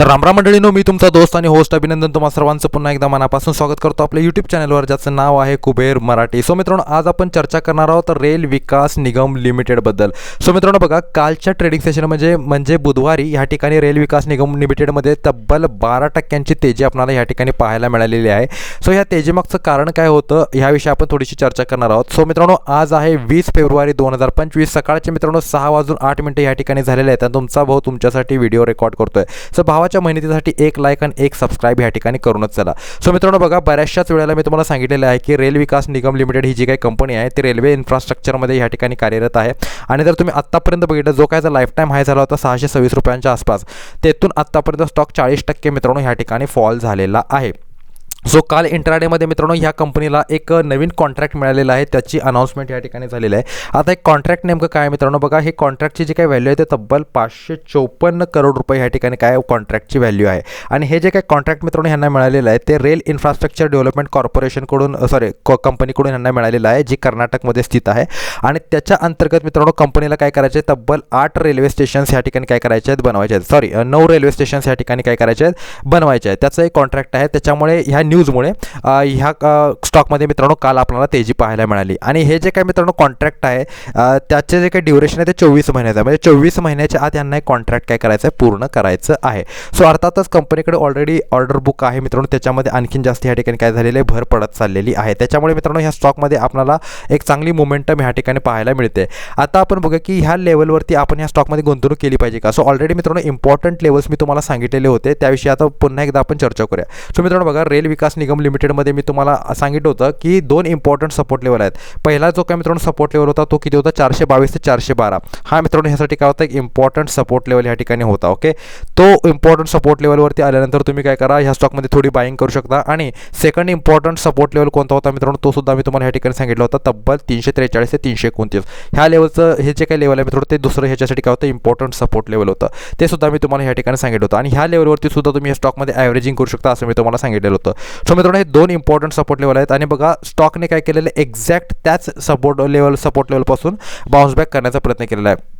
तर रामराम मंडळीनो मी तुमचा दोस्त आणि होस्ट अभिनंदन तुम्हा सर्वांचं पुन्हा एकदा मनापासून स्वागत करतो. आपल्या यूट्यूब चॅनलवर ज्याचं नाव आहे कुबेर मराठी. सो मित्रांनो आज आपण चर्चा करणार आहोत रेल विकास निगम लिमिटेडबद्दल सो मित्रांनो बघा कालच्या ट्रेडिंग सेशन म्हणजे म्हणजे बुधवारी ह्या ठिकाणी रेल विकास निगम लिमिटेडमध्ये तब्बल बारा टक्क्यांची तेजी आपल्याला ह्या ठिकाणी पाहायला मिळालेली आहे. सो ह्या तेजीमागचं कारण काय होतं ह्याविषयी आपण थोडीशी चर्चा करणार आहोत. सो मित्रांनो आज आहे वीस फेब्रुवारी दोन हजार पंचवीस. सकाळचे मित्रांनो सहा वाजून आठ मिनटं या ठिकाणी झालेले आहेत आणि तुमचा भाऊ तुमच्यासाठी व्हिडिओ रेकॉर्ड करतोय. सो भावाच्या मेहनतीसाठी एक लाईक आणि एक सबस्क्राईब या ठिकाणी करूनच चला. सो मित्रांनो बघा बऱ्याचशाच वेळेला मी तुम्हाला सांगितलेलं आहे की रेल विकास निगम लिमिटेड ही जी काही कंपनी आहे ती रेल्वे इन्फ्रास्ट्रक्चरमध्ये या ठिकाणी कार्यरत आहे. आणि जर तुम्ही आत्तापर्यंत बघितलं जो काय लाईफ टाईम हाय झाला होता सहाशे सव्वीस रुपयांच्या आसपास तेथून आत्तापर्यंत स्टॉक चाळीस टक्के मित्रांनो ह्या ठिकाणी फॉल झालेला आहे. सो काल इंट्राडेमध्ये मित्रांनो ह्या कंपनीला एक नवीन कॉन्ट्रॅक्ट मिळालेला आहे त्याची अनाऊन्समेंट या ठिकाणी झालेली आहे. आता एक कॉन्ट्रॅक्ट नेमकं काय मित्रांनो? बघा हे कॉन्ट्रॅक्टची जी काही व्हॅल्यू आहे ते तब्बल पाचशे चौपन्न करोड रुपये ह्या ठिकाणी काय कॉन्ट्रॅक्टची व्हॅल्यू आहे. आणि हे जे काय कॉन्ट्रॅक्ट मित्रांनो ह्यांना मिळालेलं आहे ते रेल इन्फ्रास्ट्रक्चर डेव्हलपमेंट कॉर्पोरेशनकडून सॉरी कंपनीकडून ह्यांना मिळालेलं आहे जी कर्नाटकमध्ये स्थित आहे. आणि त्याच्या अंतर्गत मित्रांनो कंपनीला काय करायचे आहे तब्बल आठ रेल्वे स्टेशन्स ह्या ठिकाणी काय करायचे आहेत बनवायचे आहेत. सॉरी नऊ रेल्वे स्टेशन्स ह्या ठिकाणी काय करायचे आहेत बनवायचे आहेत. त्याचं एक कॉन्ट्रॅक्ट आहे त्याच्यामुळे ह्या न्यूजमुळे ह्या स्टॉकमध्ये मित्रांनो काल आपल्याला तेजी पाहायला मिळाली. आणि हे जे काय मित्रांनो कॉन्ट्रॅक्ट आहे त्याचे जे काही ड्युरेशन आहे ते चोवीस महिन्याचं आहे म्हणजे चोवीस महिन्याच्या आत यांना एक कॉन्ट्रॅक्ट काय करायचं आहे पूर्ण करायचं आहे. सो अर्थातच कंपनीकडे ऑलरेडी ऑर्डर बुक आहे मित्रांनो. त्याच्यामध्ये आणखीन जास्त ह्या ठिकाणी काय झालेली आहे? भर पडत चाललेली आहे. त्याच्यामुळे मित्रांनो ह्या स्टॉकमध्ये आपल्याला एक चांगली मोमेंटम ह्या ठिकाणी पाहायला मिळते. आता आपण बघूया की ह्या लेवलवरती आपण ह्या स्टॉकमध्ये गुंतवणूक केली पाहिजे का? सो ऑलरेडी मित्रांनो इम्पॉर्टंट लेवल्स मी तुम्हाला सांगितलेले होते. त्याविषयी आता पुन्हा एकदा आपण चर्चा करूया. सो मित्रांनो बघा रेल विकास निगम लिमिटेडमध्ये मी तुम्हाला सांगितलं होतं की दोन इम्पॉर्टंट सपोर्ट लेवल आहेत. पहिला जो काय मित्रांनो सपोर्ट लेवल होता तो किती होता? चारशे बावीस ते चारशे बारा हा मित्रांनो ह्यासाठी काय होता? एक इम्पॉर्टंट सपोर्ट लेवल ह्या ठिकाणी होता ओके तो इम्पॉर्टंट सपोर्ट लेवलवरती आल्यानंतर तुम्ही काय करा ह्या स्टॉकमध्ये थोडी बाईंग करू शकता. आणि सेकंड इम्पॉर्टंट सपोर्ट लेवल कोणता होता मित्रांनो? तो सुद्धा मी तुम्हाला ह्या ठिकाणी सांगितलं होता तब्बल तीनशे त्रेचाळीस ते तीनशे एकोणतीस. ह्या लेवलचं हे जे काही लेवल आहे मित्रांनो ते दुसरं ह्याच्यासाठी काय होतं? इम्पॉर्टंट सपोर्ट लेवल होतं. ते सुद्धा मी तुम्हाला ह्या ठिकाणी सांगितलं होतं. आणि ह्या लेवलवरती सुद्धा तुम्ही या स्टॉकमध्ये ॲव्हरेजिंग करू शकता असं मी तुम्हाला सांगितलेलं होतं. सो मित्रांनो हे दोन इम्पॉर्टंट सपोर्ट लेवल आहेत. आणि बघा स्टॉकने काय केलेलं एक्झॅक्ट त्याच सपोर्ट लेवल सपोर्ट लेवलपासून बाउन्स बॅक करण्याचा प्रयत्न केलेला आहे.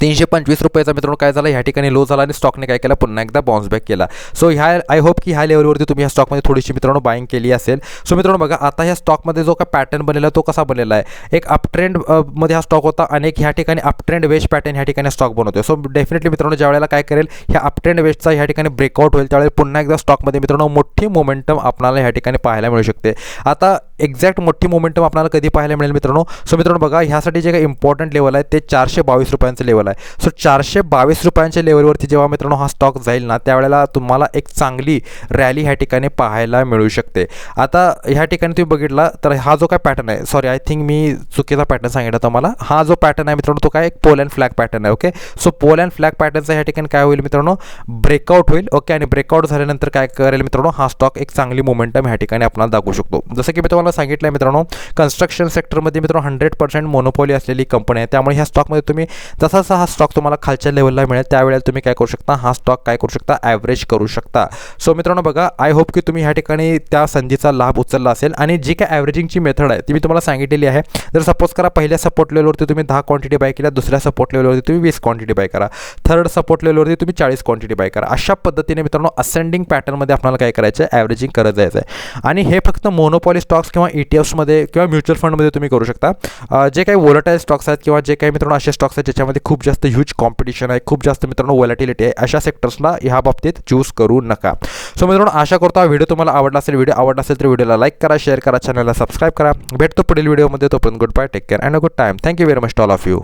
तीनशे पंचवीस रुपयाचा मित्रांनो काय झालं? ह्या ठिकाणी लो झाला आणि स्टॉकने काय केला? पुन्हा एकदा बाउन्स बॅक केला. सो ह्या आय होप की ह्या लेवलवरती तुम्ही ह्या स्टॉकमध्ये थोडीशी मित्रांनो बाईंग केली असेल. सो मित्रांनो बघा आता ह्या स्टॉकमध्ये जो काय पॅटर्न बनलेला तो कसा बनलेला आहे? एक अपट्रेंडमध्ये हा स्टॉक होता आणि एक ह्या ठिकाणी अपट्रेंड वेस्ट पॅटर्न ह्या ठिकाणी स्टॉक बनवतो सो डेफिनेटली मित्रांनो ज्या वेळेला काय करेल ह्या अपट्रेंड वेस्टचा ह्या ठिकाणी ब्रेकआउट होईल. त्यावेळेला पुन्हा एकदा स्टॉकमध्ये मित्रांनो मोठी मोमेंटम आपल्याला ह्या ठिकाणी पाहायला मिळू शकते. आता एक्झॅक्ट मोठी मोमेंटम आपल्याला कधी पाहायला मिळेल मित्रांनो. सो मित्रांनो बघा ह्यासाठी जे काही इम्पॉर्टंट लेवल आहे ते चारशे बावीस रुपयांचं लेवल आहे. सो चारशे बावीस रुपयांच्या लेवलवरती जेव्हा मित्रांनो हा स्टॉक जाईल ना त्यावेळेला तुम्हाला एक चांगली रॅली ह्या ठिकाणी पाहायला मिळू शकते. आता ह्या ठिकाणी तुम्ही बघितला तर हा जो काय पॅटर्न आहे सॉरी आय थिंक मी चुकीचा पॅटर्न सांगितला तुम्हाला. हा जो पॅटर्न आहे मित्रांनो तो काय एक पोल अँड फ्लॅग पॅटर्न आहे okay so pole and flag पॅटर्नचा ह्या ठिकाणी काय होईल मित्रांनो? ब्रेकआउट होईल ओके आणि ब्रेकआउट झाल्यानंतर काय करेल मित्रांनो? हा स्टॉक एक चांगली मोमेंटम ह्या ठिकाणी आपल्याला दाखवू शकतो. जसं की मी तुम्हाला सांगितलं आहे मित्रांनो कन्स्ट्रक्शन सेक्टरमध्ये मित्रांनो हंड्रेड पर्सेंट मोनोपॉली असलेली कंपनी आहे. त्यामुळे ह्या स्टॉकमध्ये तुम्ही जसा जसा हा स्टॉक तुम्हाला खालच्या लेवलला मिळेल त्यावेळेला तुम्ही काय करू शकता? हा स्टॉक काय करू शकता? ॲव्हरेज करू शकता. सो मित्रांनो बघा आय होप की तुम्ही ह्या ठिकाणी त्या संधीचा लाभ उचलला असेल आणि जी काय ॲव्हरेजिंगची मेथड आहे ती मी तुम्हाला सांगितलेली आहे. जर सपोज करा पहिल्या सपोर्ट लेवलवरती तुम्ही दहा क्वांटिटी बाय केल्या दुसऱ्या सपोर्ट लेवलवरती तुम्ही वीस क्वांटिटी बाय करा. थर्ड सपोर्ट लेवलवरती तुम्ही चाळीस क्वांटिटी बाय करा. अशा पद्धतीने मित्रांनो असेंडिंग पॅटर्नमध्ये आपल्याला काय करायचं आहे ॲव्हरेजिंग करत जायचं आहे आणि हे फक्त मोनोपॉली स्टॉक्स किंवा ई टी एफ्समध्ये किंवा म्युच्युअल फंडमध्ये तुम्ही करू शकता. जे काही वोलटाईल स्टॉक्स आहेत किंवा जे काही मित्रांनो असे स्टॉक्स आहेत ज्याच्यामध्ये खूप जास्त ह्यूज कॉम्पिटिशन आहे खूप जास्त मित्रांनो वॉलॅटिलिटी आहे अशा सेक्टर्सला ह्या बाबतीत चूज करू नका. सो मित्रांनो आशा करतो हा व्हिडिओ तुम्हाला आवडला असेल. व्हिडिओ आवडला असेल तर व्हिडिओला लाईक करा शेअर करा चॅनलला सबस्क्राईब करा. भेटतो पुढील व्हिडिओमध्ये तोपर्यंत good bye take care and a good time thank you very much all of you